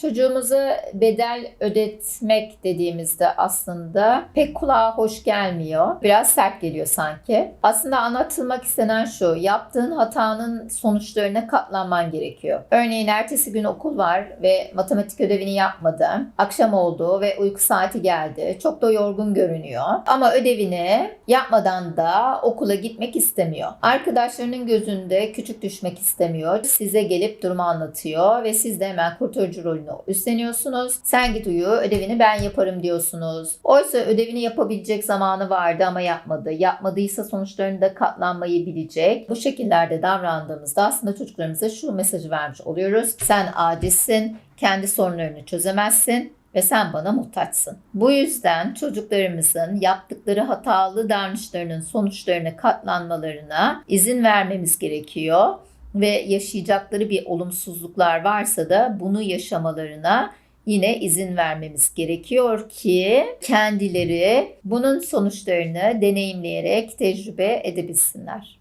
Çocuğumuza bedel ödetmek dediğimizde aslında pek kulağa hoş gelmiyor. Biraz sert geliyor sanki. Aslında anlatılmak istenen şu. Yaptığın hatanın sonuçlarına katlanman gerekiyor. Örneğin ertesi gün okul var ve matematik ödevini yapmadı. Akşam oldu ve uyku saati geldi. Çok da yorgun görünüyor. Ama ödevini yapmadan da okula gitmek istemiyor. Arkadaşlarının gözünde küçük düşmek istemiyor. Size gelip durumu anlatıyor ve siz de hemen kurtarıcı rolünü üstleniyorsunuz. Sen git uyu, ödevini ben yaparım diyorsunuz. Oysa ödevini yapabilecek zamanı vardı ama yapmadı. Yapmadıysa sonuçlarında katlanmayı bilecek. Bu şekillerde davrandığımızda aslında çocuklarımıza şu mesajı vermiş oluyoruz. Sen acizsin, kendi sorunlarını çözemezsin ve sen bana muhtaçsın. Bu yüzden çocuklarımızın yaptıkları hatalı davranışlarının sonuçlarına katlanmalarına izin vermemiz gerekiyor ve yaşayacakları bir olumsuzluklar varsa da bunu yaşamalarına yine izin vermemiz gerekiyor ki kendileri bunun sonuçlarını deneyimleyerek tecrübe edebilsinler.